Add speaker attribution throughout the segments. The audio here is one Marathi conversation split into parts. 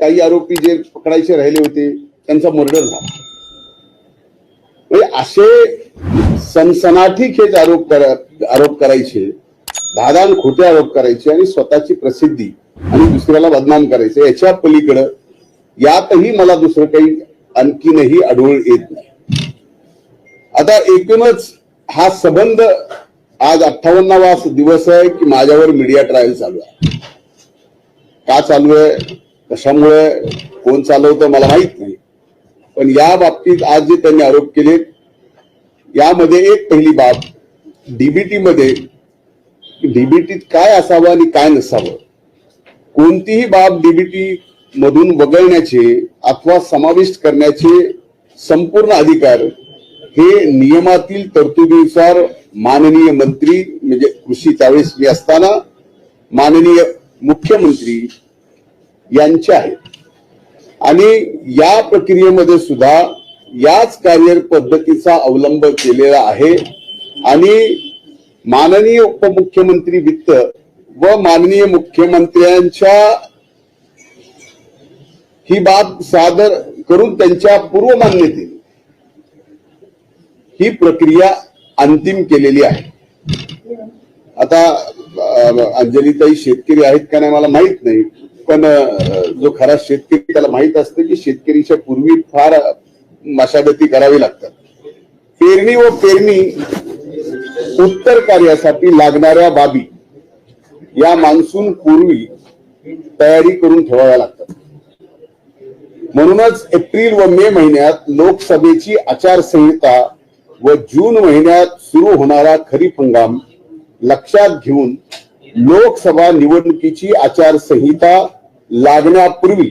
Speaker 1: काही आरोपी जे पकडायचे राहिले होते त्यांचा मर्डर झाला. म्हणजे असे सनसनाठी खेच आरोप करा आरोप करायचे दादान खोटे आरोप करायचे आणि स्वतःची प्रसिद्धी आणि दुसऱ्याला बदनाम करायचे याच्या पलीकडं यातही मला दुसरं काही आणखीनही आढळून येत नाही. आता एकूणच हा संबंध आज अठ्ठावन्नावा दिवस आहे की माझ्यावर मीडिया ट्रायल चालू आहे. का चालू आहे? कशामुळे कोण चालवतं मला माहीत नाही. पण या बाबतीत आज जे त्यांनी आरोप केले यामध्ये एक पहिली बाब डीबीटी मध्ये डीबीटीत काय असावं आणि काय नसावं? कोणतीही बाब डीबीटी मधून वगळण्याचे अथवा समाविष्ट करण्याचे संपूर्ण अधिकार हे नियमातील तरतुदीनुसार माननीय मंत्री म्हणजे कृषी त्यावेळेस मी असताना माननीय मुख्यमंत्री यांचे आहेत आणि या प्रक्रियेमध्ये सुद्धा याच कार्य पद्धतीचा अवलंब केलेला आहे. आणि माननीय उपमुख्यमंत्री वित्त व माननीय मुख्यमंत्र्यांच्या ही बाब सादर करून त्यांच्या पूर्व मान्यतेने ही प्रक्रिया अंतिम केलेली आहे. आता अंजलीताई शेतकरी आहेत का नाही मला माहीत नाही. पण जो खरा शेतकरी त्याला माहीत असतं की शेतकरीच्या पूर्वी फार मशागती करावी लागतात. पेरणी व पेरणी उत्तर कार्यासाठी लागणाऱ्या बाबी या मान्सून पूर्वी तयारी करून ठेवाव्या लागतात. म्हणूनच एप्रिल व मे महिन्यात लोकसभेची आचारसंहिता व जून महिन्यात सुरू होणारा खरीप हंगाम लक्षात घेऊन लोकसभा निवडणुकीची आचारसंहिता लागण्यापूर्वी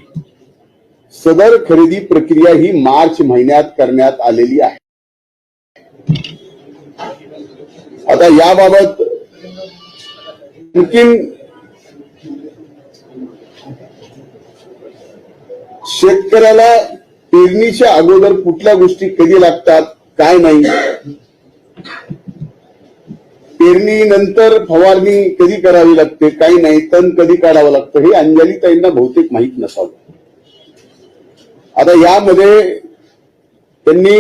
Speaker 1: सदर खरेदी प्रक्रिया ही मार्च महिन्यात करण्यात आलेली आहे. आता याबाबत आणखीन शेतकऱ्याला पेरणीच्या अगोदर कुठल्या गोष्टी कधी लागतात काय नाही पेरणी नंतर फवारणी कधी करावी लागते काही नाही तण कधी काढावं लागतं हे अंजली ताईंना बहुतेक माहीत नसावं. आता यामध्ये त्यांनी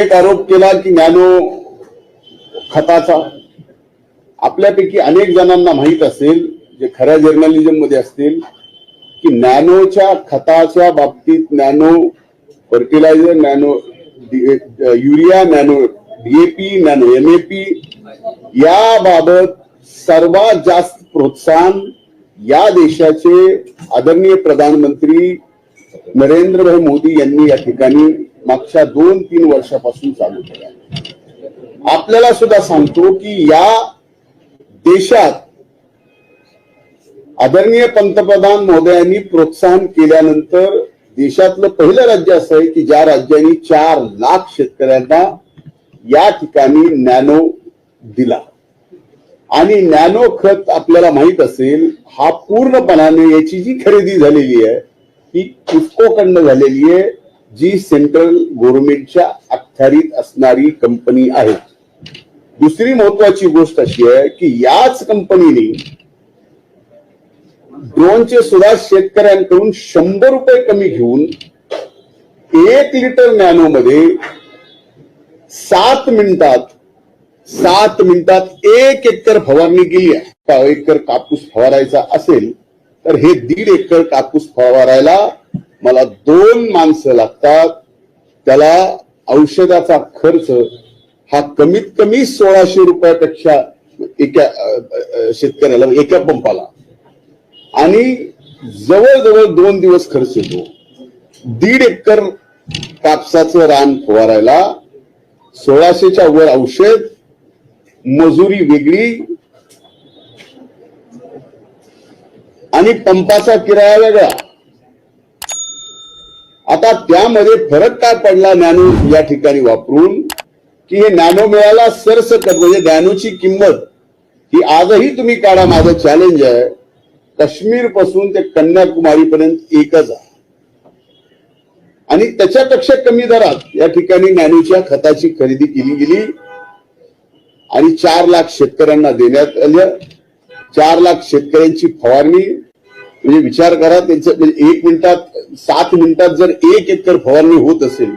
Speaker 1: एक आरोप केला की नॅनो खताचा. आपल्यापैकी अनेक जणांना माहीत असेल जे खऱ्या जर्नलिझममध्ये असतील की नॅनोच्या खताच्या बाबतीत nano fertiliser nano urea nano DAP nano MAP याबाबत सर्वात जास्त प्रोत्साहन या देशाचे आदरणीय प्रधानमंत्री नरेंद्रभाई मोदी यांनी या ठिकाणी मागच्या दोन तीन वर्षापासून चालू केला आपल्याला सुद्धा सांगतो की या देशात आदरणीय पंतप्रधान महोदयांनी प्रोत्साहन केल्यानंतर देशातलं पहिलं राज्य असं आहे की ज्या राज्यांनी चार लाख शेतकऱ्यांना या ठिकाणी नॅनो दिला. आणि नॅनो खत आपल्याला माहीत असेल हा पूर्णपणाने याची जी खरेदी झालेली आहे ती इफ्कोकडनं झालेली आहे जी सेंट्रल गव्हर्नमेंटच्या अखत्यारीत असणारी कंपनी आहे. दुसरी महत्वाची गोष्ट अशी आहे की याच कंपनीने ड्रोनचे सुद्धा शेतकऱ्यांकडून शंभर रुपये कमी घेऊन एक लिटर नॅनो मध्ये सात मिनिटात सात मिनिटात एक एकर फवारणी केली आहे. का एकर कापूस फवारायचा असेल तर हे दीड एकर कापूस फवारायला मला दोन माणसं लागतात. त्याला औषधाचा खर्च हा कमीत कमी सोळाशे रुपयापेक्षा एका शेतकऱ्याला एका पंपाला. आणि जवळजवळ दोन दिवस खर्च येतो. दीड एकर कापसाचं रान फवारायला सोळाशेच्या वर औषध मजुरी वेगळी आणि पंपाचा किराया वेगळा. आता त्यामध्ये फरक काय पडला नॅनो या ठिकाणी वापरून? की हे नॅनो मिळाला सरसकट म्हणजे नॅनोची किंमत ही आजही तुम्ही काढा. माझं चॅलेंज आहे. काश्मीरपासून ते कन्याकुमारी पर्यंत एकच आहे. आणि त्याच्यापेक्षा कमी दरात या ठिकाणी नॅनोच्या खताची खरेदी केली गेली. आणि चार लाख शेतकऱ्यांना देण्यात आलं. चार लाख शेतकऱ्यांची फवारणी. म्हणजे विचार करा त्यांचं म्हणजे एक मिनिटात सात मिनिटात जर एक एकर फवारणी होत असेल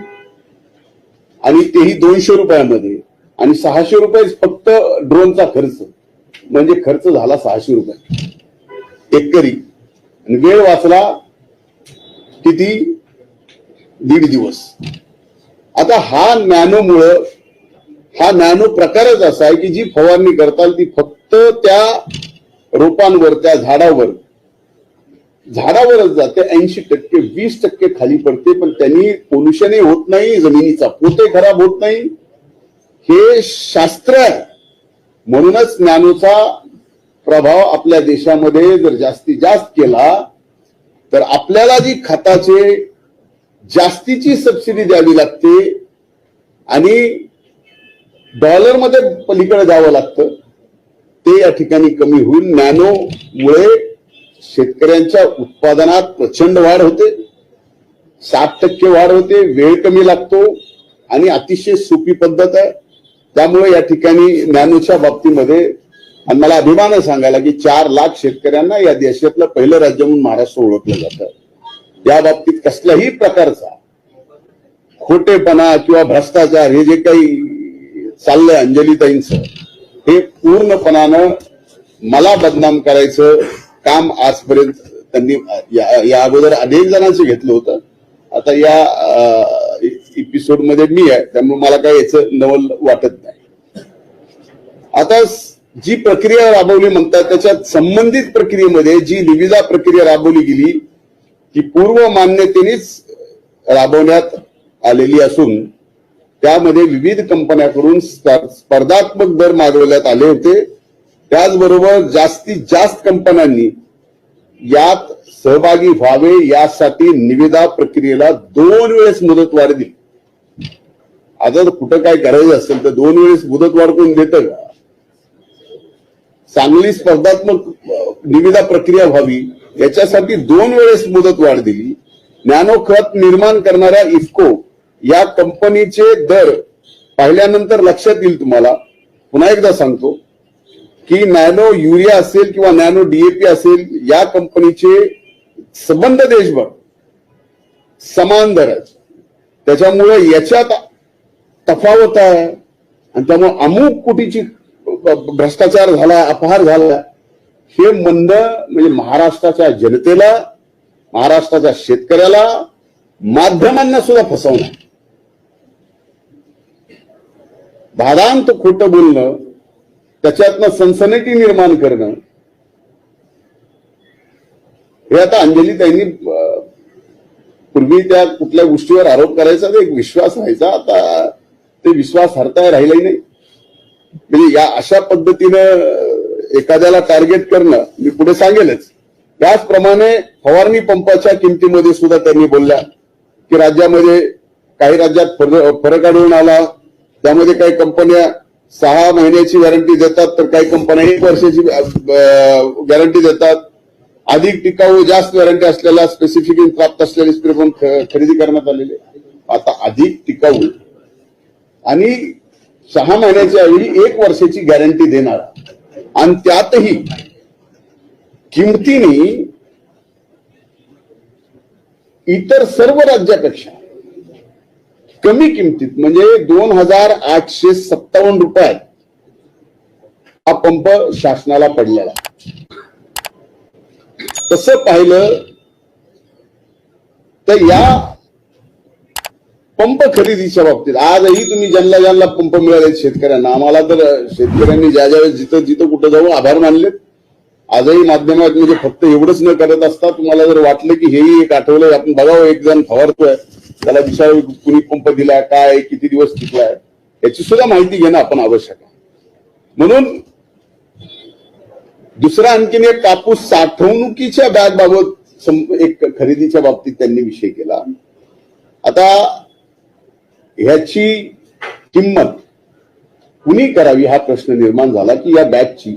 Speaker 1: आणि तेही दोनशे रुपयामध्ये आणि सहाशे रुपये फक्त ड्रोनचा खर्च म्हणजे खर्च झाला सहाशे रुपये. एकरी. आणि वेळ वाचला किती? दीड दिवस. आता हा नॅनोमुळं हा नॅनो प्रकारच असा आहे की जी फवारणी करताल ती फक्त त्या रोपांवर त्या झाडावर. झाडावरच जाते ऐंशी टक्के वीस टक्के खाली पडते पण त्यांनी पोल्युशनही होत नाही जमिनीचा पोते खराब होत नाही. हे शास्त्र आहे. म्हणूनच ज्ञानोचा प्रभाव आपल्या देशामध्ये जर जास्तीत जास्त केला तर आपल्याला जी खताचे जास्तीची सबसिडी द्यावी लागते. आणि डॉलरमध्ये पलीकडे जावं लागतं. ते या ठिकाणी कमी होईल नॅनो मुळे शेतकऱ्यांच्या उत्पादनात प्रचंड वाढ होते. सात टक्के वाढ होते वेळ कमी लागतो आणि अतिशय सोपी पद्धत आहे. त्यामुळे या ठिकाणी नॅनोच्या बाबतीमध्ये आणि मला अभिमान सांगायला की चार लाख शेतकऱ्यांना या देशातलं पहिलं राज्य म्हणून महाराष्ट्र ओळखलं जातं. या बाबतीत कसल्याही प्रकारचा खोटेपणा किंवा भ्रष्टाचार हे जे काही चाललंय अंजलीताईंचं हे पूर्णपणानं मला बदनाम करायचं काम आजपर्यंत त्यांनी या या अगोदर अनेक जणांचं घेतलं होतं. आता या एपिसोडमध्ये मी आहे त्यामुळे मला काही याचं नवल वाटत नाही. आता जी प्रक्रिया राबवली म्हणतात त्याच्यात संबंधित प्रक्रियेमध्ये जी निविदा प्रक्रिया राबवली गेली ती पूर्व मान्यतेनेच राबवण्यात आलेली असून त्यामध्ये विविध कंपन्याकडून स्पर्धात्मक दर मागवण्यात आले होते. त्याचबरोबर जास्तीत जास्त कंपन्यांनी यात सहभागी व्हावे यासाठी निविदा प्रक्रियेला दोन वेळेस मुदतवाढ दिली. आता जर कुठं काय करायचं असेल तर दोन वेळेस मुदतवाढ करून देतं? का चांगली स्पर्धात्मक निविदा प्रक्रिया व्हावी याच्यासाठी दोन वेळेस मुदत वाढ दिली नॅनो खत निर्माण करणाऱ्या इफको या कंपनीचे दर पाहिल्यानंतर लक्षात येईल तुम्हाला. पुन्हा एकदा सांगतो की नॅनो युरिया असेल किंवा नॅनो डीएपी असेल या कंपनीचे संबंध देशभर समान दर त्याच्यामुळे याच्यात तफावत आहे आणि त्यामुळे अमुक कुटीची भ्रष्टाचार झाला अपहार झाला. हे मंद म्हणजे महाराष्ट्राच्या जनतेला महाराष्ट्राच्या शेतकऱ्याला माध्यमांना सुद्धा फसवणं. भादांत खोटं बोलणं त्याच्यातनं सनसनेटी निर्माण करणं. हे आता अंजली त्यांनी पूर्वी त्या कुठल्या गोष्टीवर आरोप करायचा तर एक विश्वास व्हायचा. आता ते विश्वास हरताय राहिलाही नाही. म्हणजे या अशा पद्धतीनं एखाद्याला टार्गेट करणं मी पुढे सांगेलच. त्याचप्रमाणे फवारणी पंपाच्या किमतीमध्ये सुद्धा त्यांनी बोलल्या की राज्यामध्ये काही राज्यात फरक फरक आढळून आला. त्यामध्ये काही कंपन्या सहा महिन्याची गॅरंटी देतात तर काही कंपन्या एक वर्षाची गॅरंटी देतात. अधिक टिकाऊ जास्त गॅरंटी असलेला स्पेसिफिकेशन प्राप्त असलेले स्प्रे खरेदी करण्यात आलेले आता अधिक टिकाऊ. आणि सहा महिन्याच्या ऐवजी एक वर्षाची गॅरंटी देणार. आणि त्यातही किमतीने इतर सर्व राज्यापेक्षा कमी किमतीत म्हणजे दोन हजार आठशे सत्तावन्न रुपयात हा पंप शासनाला पडलेला तसं पाहिलं तर या पंप खरेदीच्या बाबतीत. आजही तुम्ही ज्यांना ज्यांना पंप मिळाले शेतकऱ्यांना आम्हाला तर शेतकऱ्यांनी ज्या ज्या वेळेस जिथं जिथं कुठं जाऊन आभार मानलेत आजही माध्यमात म्हणजे फक्त एवढंच न करत असता तुम्हाला जर वाटलं की हेही एक आठवलं आपण बघावं एक जण फवारतोय त्याला विचारावं कुणी पंप दिलाय काय किती दिवस टिकलाय याची सुद्धा माहिती घेणं आपण आवश्यक आहे. म्हणून दुसरा आणखीन एक कापूस साठवणुकीच्या बॅग बाबत एक खरेदीच्या बाबतीत त्यांनी विषय केला. आता ह्याची किंमत कुणी करावी हा प्रश्न निर्माण झाला की या बॅगची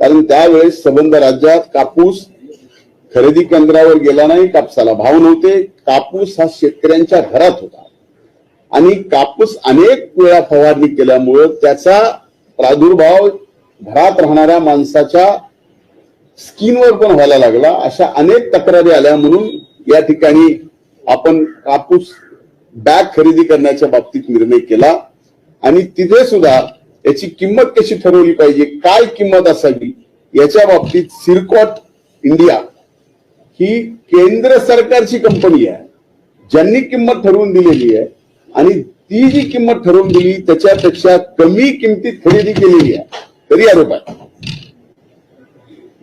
Speaker 1: कारण त्यावेळेस संबंध राज्यात कापूस खरेदी केंद्रावर गेला नाही कापसाला भाव नव्हते. कापूस हा शेतकऱ्यांच्या घरात होता. आणि कापूस अनेक वेळा फवारणी केल्यामुळं त्याचा प्रादुर्भाव घरात राहणाऱ्या माणसाच्या स्किनवर पण व्हायला लागला. अशा अनेक तक्रारी आल्या म्हणून या ठिकाणी आपण कापूस बॅग खरेदी करण्याच्या बाबतीत निर्णय केला. आणि तिथे सुद्धा याची किंमत कशी ठरवली पाहिजे काय किंमत असावी याच्या बाबतीत सिरकॉट इंडिया ही केंद्र सरकारची कंपनी आहे. ज्यांनी किंमत ठरवून दिलेली आहे आणि ती जी किंमत ठरवून दिली त्याच्यापेक्षा कमी किमतीत खरेदी केलेली आहे. तरी आरोप आहे.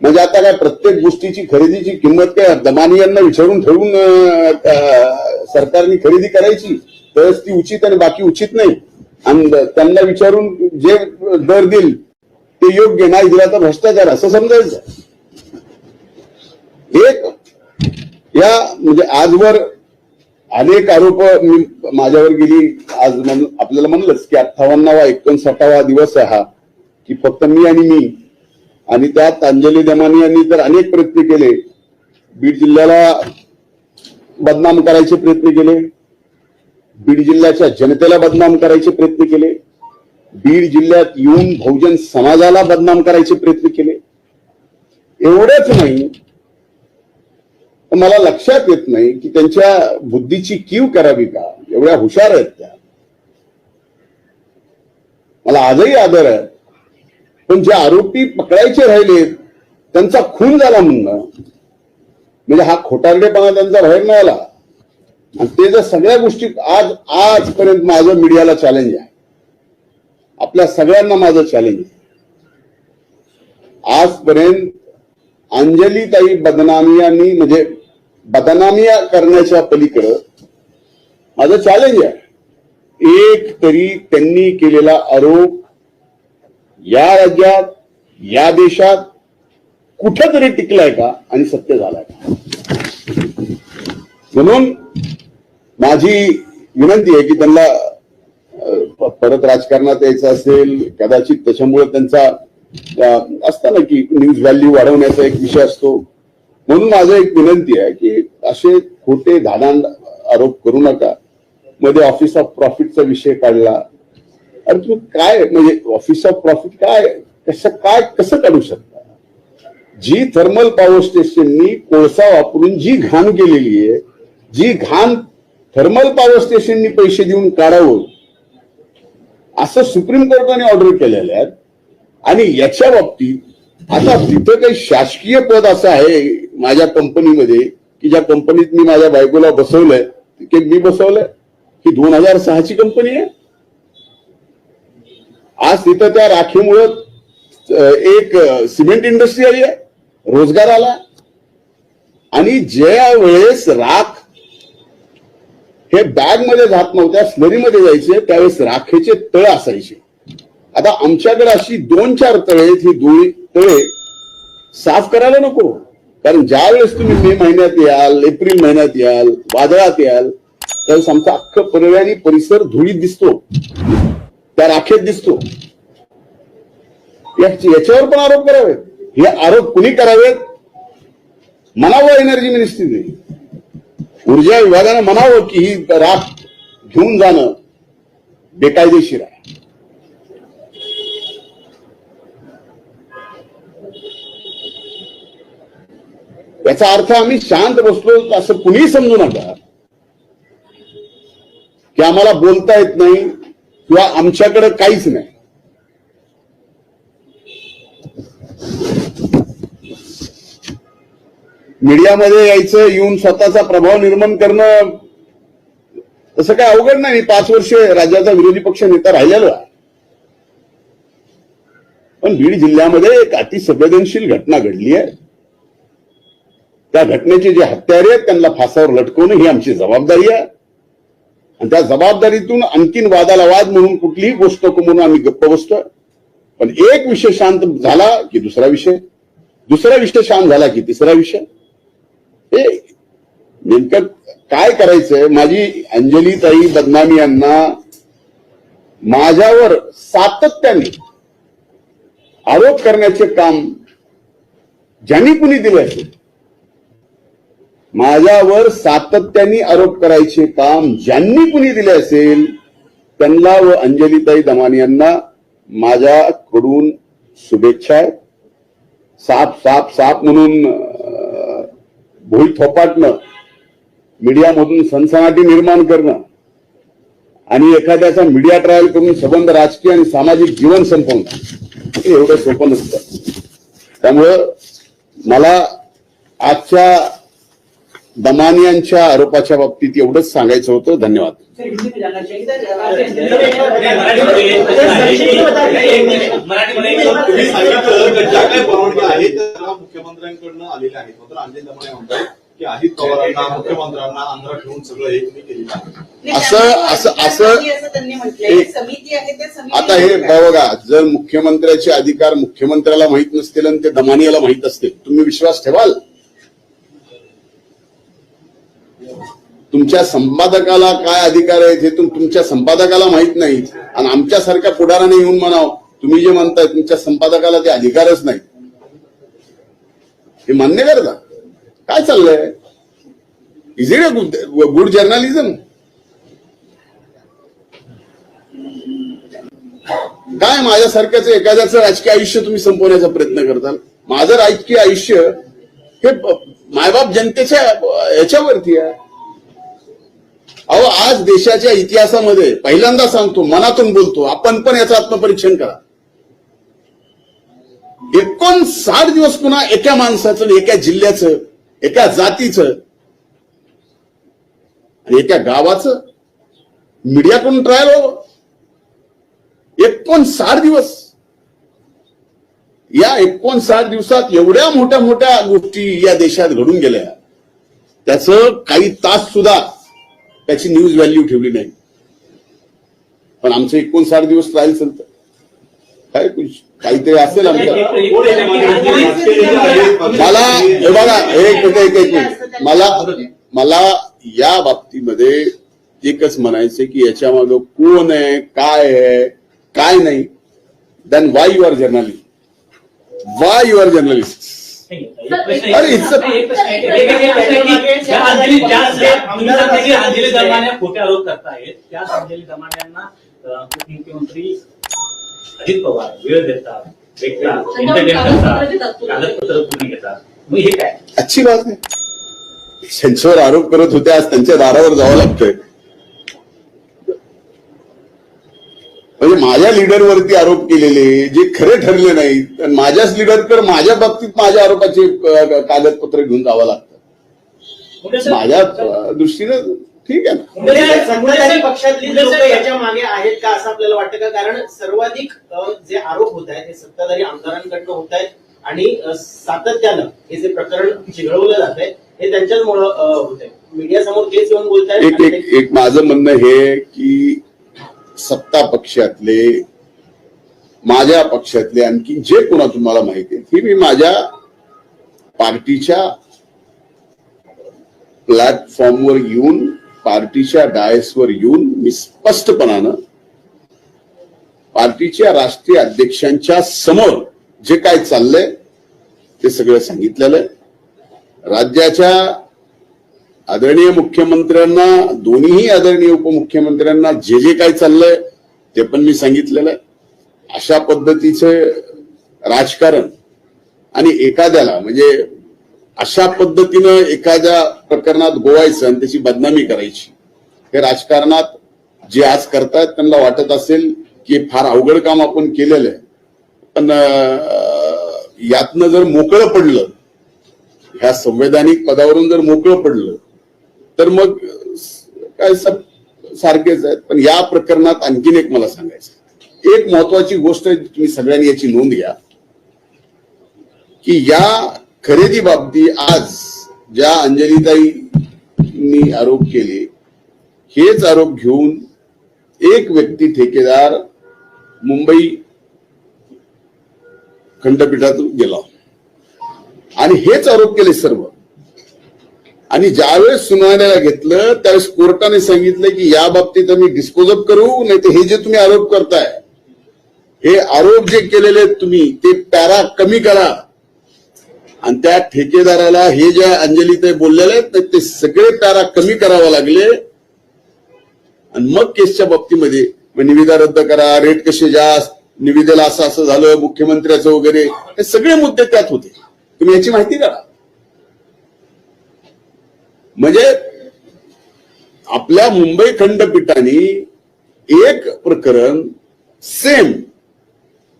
Speaker 1: म्हणजे आता काय प्रत्येक गोष्टीची खरेदीची किंमत काय? दमानियांना विचारून ठेवून सरकारने खरेदी करायची. तरच ती उचित आणि बाकी उचित नाही. आणि त्यांना विचारून जे दर देईल ते योग्य. नाही दिला तर भ्रष्टाचार. असं समजायचं. एक या म्हणजे आजवर अनेक आरोप मी माझ्यावर गेली. आज आपल्याला म्हणलंच की अठ्ठावन्नावा एकोणसाठावा दिवस हा की फक्त मी आणि मी आणि त्यात अंजली दमानी यांनी तर अनेक प्रयत्न केले बीड जिल्ह्याला बदनाम करायचे प्रयत्न केले बीड जिल्ह्याच्या जनतेला बदनाम करायचे प्रयत्न केले बीड जिल्ह्यात येऊन बहुजन समाजाला बदनाम करायचे प्रयत्न केले एवढंच नाही. मला लक्षात येत नाही की त्यांच्या बुद्धीची कीव करावी का? एवढ्या हुशार आहेत त्या. मला आजही आदर आहे. पण जे आरोपी पकडायचे राहिले त्यांचा खून झाला म्हणणं म्हणजे हा खोटारडेपणा त्यांचा बाहेर नाही आला आणि ते जर सगळ्या गोष्टी आज आजपर्यंत माझं मीडियाला चॅलेंज आहे. आपल्या सगळ्यांना माझं चॅलेंज आहे. आजपर्यंत अंजलीताई बदनामियांनी म्हणजे बदनामिया करण्याच्या पलीकडं माझं चॅलेंज आहे. एक तरी त्यांनी केलेला आरोप या राज्यात या देशात कुठंतरी टिकलाय का आणि सत्य झालाय का? म्हणून माझी विनंती आहे की त्यांना परत राजकारणात यायचं असेल कदाचित त्याच्यामुळे त्यांचा असताना की न्यूज व्हॅल्यू वाढवण्याचा एक विषय असतो. म्हणून माझं एक विनंती आहे की असे खोटे धादांड आरोप करू नका. मध्ये ऑफिस ऑफ प्रॉफिटचा विषय काढला. अरे तुम्ही काय म्हणजे ऑफिस ऑफ प्रॉफिट काय कसं काय कसं काढू शकता? जी थर्मल पॉवर स्टेशननी कोळसा वापरून जी घाण केलेली आहे जी घाण थर्मल पॉवर स्टेशननी पैसे देऊन काढावं असं सुप्रीम कोर्टाने ऑर्डर केलेलं आहे आणि याच्या बाबतीत आता तिथं काही शासकीय पद असं आहे माझ्या कंपनीमध्ये की ज्या कंपनीत मी माझ्या बायकोला बसवलंय की मी बसवलंय? ही दोन हजार सहाची कंपनी आहे? आज तिथं त्या राखीमुळं एक सिमेंट इंडस्ट्री आली आहे रोजगार आला. आणि ज्या वेळेस राख हे बॅगमध्ये जात नव्हत्या स्लरीमध्ये जायचे त्यावेळेस राखेचे तळ असायचे. आता आमच्याकडे अशी दोन चार तळे ही दोन तळे साफ करायला नको. कारण ज्या वेळेस तुम्ही मे महिन्यात याल एप्रिल महिन्यात याल वादळात याल त्यावेळेस आमचा अख्खं आणि परिसर धुळीत दिसतो. त्या राखेत दिसतो. याच्यावर पण आरोप करावेत हे आरोप कुणी करावेत? म्हणावं एनर्जी मिनिस्ट्रीने ऊर्जा विभागानं म्हणावं की ही राख घेऊन जाणं बेकायदेशीर आहे. याचा अर्थ आम्ही शांत बसलो असं कुणीही समजू नका. की आम्हाला बोलता येत नाही किंवा आमच्याकडे काहीच नाही. मीडियामध्ये यायचं येऊन स्वतःचा प्रभाव निर्माण करणं तसं काय अवघड नाही. मी पाच वर्ष राज्याचा विरोधी पक्ष नेता राहिलेलो आहे. पण बीड जिल्ह्यामध्ये एक अतिसंवेदनशील घटना घडली आहे. त्या घटनेचे जे हत्यारे आहेत त्यांना फासावर लटकवणं ही आमची जबाबदारी आहे. आणि त्या जबाबदारीतून आणखीन वादाला वाद म्हणून कुठलीही गोष्ट नको म्हणून आम्ही गप्प बसतोय. पण एक विषय शांत झाला की दुसरा विषय. दुसरा विषय शांत झाला की तिसरा विषय. हे नेमकं काय करायचंय? माझी अंजली ताई बदनामी यांना माझ्यावर सातत्याने आरोप करण्याचे काम ज्यांनी कुणी दिलं असेल माझ्यावर सातत्याने आरोप करायचे काम ज्यांनी कुणी दिले असेल त्यांना व अंजलीताई दमानी यांना माझ्याकडून शुभेच्छा आहेत. साप साप साप म्हणून भोई थोपाटणं मीडियामधून सनसनाटी निर्माण करणं आणि एखाद्याचा मीडिया ट्रायल करून संबंध राजकीय आणि सामाजिक जीवन संपवणं हे एवढं सोपं नसतं. त्यामुळं मला आजच्या दमानियांच्या आरोपाच्या बाबतीत एवढंच सांगायचं होतं. धन्यवाद.
Speaker 2: मुख्यमंत्र्यांकडनं आलेल्या आहेत. मात्र अंजली दमाने म्हणतात की अजित पवारांना मुख्यमंत्र्यांना आंध्र ठेवून सगळं हे तुम्ही केलेलं आहे.
Speaker 1: असं- असं- असं-
Speaker 3: असं त्यांनी म्हटलंय.
Speaker 1: एक-
Speaker 3: समिती आहे त्या
Speaker 1: आता हे बघा जर मुख्यमंत्र्याचे अधिकार मुख्यमंत्र्याला माहीत नसतील आणि ते दमानियाला माहीत असतील तुम्ही विश्वास ठेवाल? तुमच्या संपादकाला काय अधिकार आहेत हे तुमच्या संपादकाला माहीत नाही आणि आमच्यासारख्या पुढाराने येऊन म्हणाव तुम्ही जे म्हणताय तुमच्या संपादकाला ते अधिकारच नाही हे मान्य करता? काय चाललंय? Is it a good journalism काय माझ्यासारख्याच एखाद्याचं राजकीय आयुष्य तुम्ही संपवण्याचा प्रयत्न करताल? माझं राजकीय आयुष्य हे मायबाप जनतेच्या याच्यावरती आहे. अहो आज देशाच्या इतिहासामध्ये पहिल्यांदा सांगतो मनातून बोलतो आपण पण याचं आत्मपरीक्षण करा. एकोणसाठ दिवस पुन्हा एका माणसाचं एका जिल्ह्याचं एका जातीचं आणि एका गावाचं मीडियाकडून ट्रायल हो एकोणसाठ दिवस. या एकोणसाठ दिवसात एवढ्या मोठ्या मोठ्या गोष्टी या देशात घडून गेल्या. त्याचं काही तास सुद्धा त्याची न्यूज व्हॅल्यू ठेवली नाही. पण आमचं एकोणसाठ दिवस ट्रायल चालतं. काय काहीतरी असेल आमचं. मला हे बघा एक एक एक मला मला या बाबतीमध्ये एकच म्हणायचं की याच्या मागं कोण आहे काय आहे काय नाही. Then why you are journalist why you are journalist
Speaker 4: Anjali दरम्यान खोटे आरोप करतायत त्या अंजली दरम्यान उपमुख्यमंत्री अजित पवार वेळ देतात कागदपत्र पूर्ण घेतात. मग हे काय?
Speaker 1: अच्छी बात आहे त्यांच्यावर आरोप करत होते आज त्यांच्या दारावर जावं लागतंय. म्हणजे माझ्या लीडरवरती आरोप केलेले जे खरे ठरले नाहीत आणि माझ्याच लीडरकडे माझ्या बाबतीत माझ्या आरोपाचे कागदपत्र घेऊन जावं लागतं. माझ्या दृष्टीनं ठीक आहे ना.
Speaker 5: पक्षातली याच्या मागे आहेत का असं आपल्याला वाटतं का? कारण सर्वाधिक जे आरोप होत आहेत हे सत्ताधारी आमदारांकडनं होत आहेत आणि सातत्यानं हे जे प्रकरण चिघळवलं जात आहे हे त्यांच्याचमुळं होत आहे. मीडिया समोर तेच येऊन बोलत
Speaker 1: एक माझं म्हणणं हे की सत्ता पक्षातले माझ्या पक्षातले आणखी जे कोणा तुम्हाला माहिती आहे ही मी माझ्या पार्टीच्या प्लॅटफॉर्मवर येऊन पार्टीच्या डायसवर येऊन मी स्पष्टपणानं पार्टीच्या राष्ट्रीय अध्यक्षांच्या समोर जे काय चाललंय ते सगळं सांगितलेलं आहे. राज्याच्या आदरणीय मुख्यमंत्र्यांना दोन्हीही आदरणीय उपमुख्यमंत्र्यांना जे जे काय चाललंय ते पण मी सांगितलेलं आहे. अशा पद्धतीचे राजकारण आणि एखाद्याला म्हणजे अशा पद्धतीनं एखाद्या प्रकरणात गोवायचं आणि त्याची बदनामी करायची हे राजकारणात जे आज करतायत त्यांना वाटत असेल की फार अवघड काम आपण केलेलं आहे. पण यातनं जर मोकळं पडलं ह्या संवैधानिक पदावरून जर मोकळं पडलं तर मग काय सब सारखेच आहेत. पण या प्रकरणात आणखीन एक मला सांगायचं एक महत्वाची गोष्ट तुम्ही सगळ्यांनी याची नोंद घ्या. की या खरेदी बाबती आज ज्या अंजलीताईंनी आरोप केले हेच आरोप घेऊन एक व्यक्ती ठेकेदार मुंबई खंडपीठातून गेला. आणि हेच आरोप केले सर्व. आणि ज्यावेळेस सुनावण्याला घेतलं त्यावेळेस कोर्टाने सांगितलं की या बाबतीत आम्ही डिस्पोजअप करू नाही तर हे जे तुम्ही आरोप करताय हे आरोप जे केलेले आहेत तुम्ही ते पॅरा कमी करा. आणि त्या ठेकेदाराला हे ज्या अंजली ते बोललेले आहेत ते सगळे पॅरा कमी करावे लागले. आणि मग केसच्या बाबतीमध्ये निविदा रद्द करा रेट कसे जास्त निविदेला असं असं झालं मुख्यमंत्र्याचं वगैरे हे सगळे मुद्दे त्यात होते. तुम्ही याची माहिती करा. म्हणजे आपल्या मुंबई खंडपीठाने एक प्रकरण सेम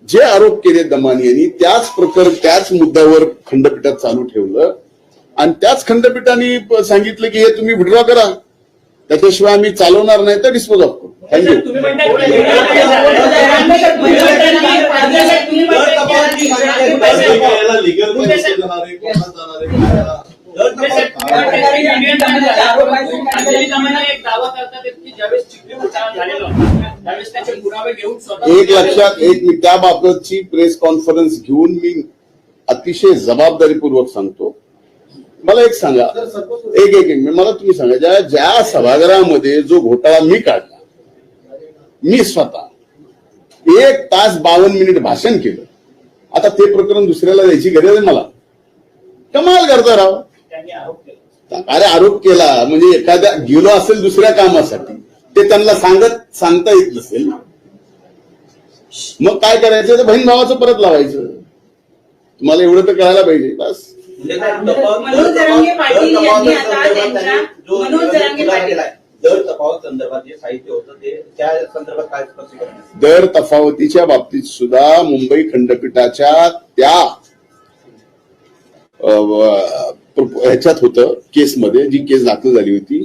Speaker 1: जे आरोप केले दमानी यांनी त्याच प्रकरण त्याच मुद्द्यावर खंडपीठात चालू ठेवलं. आणि त्याच खंडपीठाने सांगितलं की हे तुम्ही विड्रॉ करा. त्याच्याशिवाय आम्ही चालवणार नाही तर डिस्पोज ऑफ करू. थँक्यू
Speaker 4: एक
Speaker 1: एक लक्षात एक मी त्या बाबतची प्रेस कॉन्फरन्स घेऊन मी अतिशय जबाबदारीपूर्वक सांगतो. मला एक सांगा. एक एक एक मला तुम्ही सांगा. ज्या ज्या सभागृहामध्ये जो घोटाळा मी काढला मी स्वतः एक तास बावन्न मिनिट भाषण केलं. आता ते प्रकरण दुसऱ्याला द्यायची गरज आहे मला. कमाल करता राव. अरे आरोप केला. म्हणजे एखाद्या गेलो असेल दुसऱ्या कामासाठी ते त्यांना सांगत सांगता येत नसेल मग काय करायचं? तर बहीण भावाचं परत लावायचं. तुम्हाला एवढं तर कळायला पाहिजे बस.
Speaker 3: मनोज जरांगे पाटील यांनी आता त्यांच्या मनोज जरांगे पाटील
Speaker 6: दर तफावत संदर्भात जे साहित्य होतं ते त्या संदर्भात काय स्पष्टीकरण?
Speaker 1: दर तफावतीच्या बाबतीत सुद्धा मुंबई खंडपीठाच्या त्या ह्याच्यात होतं केसमध्ये जी केस दाखल झाली होती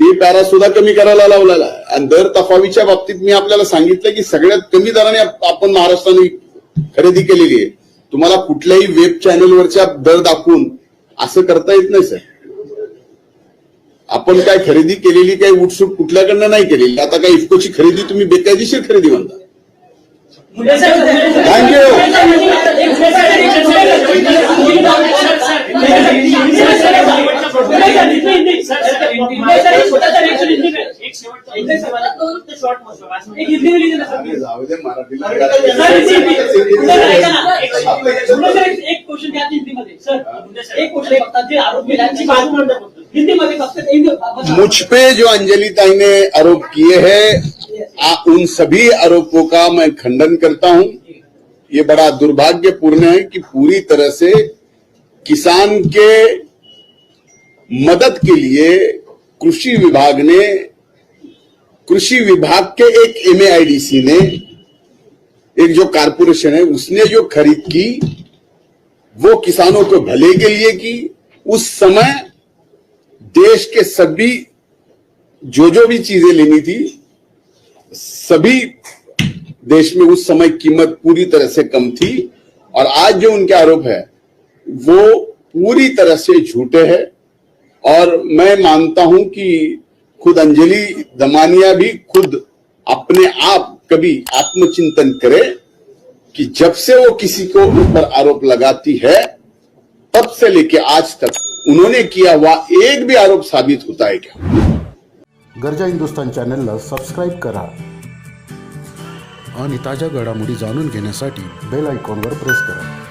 Speaker 1: ते पॅरा सुद्धा कमी करायला लावलेला आणि दर तफावीच्या बाबतीत मी आपल्याला सांगितलं की सगळ्यात कमी दराने आप- आपण महाराष्ट्राने खरेदी केलेली आहे तुम्हाला कुठल्याही वेब चॅनलवरच्या दर दाखवून असं करता येत नाही सर आपण काय खरेदी केलेली काही उठसूट कुठल्याकडनं नाही केलेली आता काय इफकोची खरेदी तुम्ही बेकायदेशीर खरेदी म्हणता
Speaker 4: एक
Speaker 1: मुझ पे जो अंजलि ताई ने आरोप किए हैं उन सभी आरोपों का मैं खंडन करता हूँ। ये बड़ा दुर्भाग्यपूर्ण है कि पूरी तरह से किसान के मदद के लिए कृषि विभाग ने, कृषि विभाग के एक एमएआईडीसी ने, एक जो कारपोरेशन है, उसने जो खरीद की, वो किसानों के भले के लिए की। उस समय देश के सभी जो जो भी चीज़ें लेनी थी, सभी देश में उस समय कीमत पूरी तरह से कम थी। और आज जो उनके आरोप है वो पूरी तरह से झूठे हैं। और मैं मानता हूँ कि खुद अंजलि दमानिया भी खुद अपने आप कभी आत्मचिंतन करे कि जब से वो किसी को ऊपर आरोप लगाती है, तब से लेके आज तक उन्होंने किया हुआ एक भी आरोप साबित होता है क्या?
Speaker 7: गरजा हिंदुस्तान चॅनलला सबस्क्राईब करा
Speaker 8: आणि ताज्या घडामोडी जाणून घेण्यासाठी
Speaker 7: बेल आयकॉनवर प्रेस करा.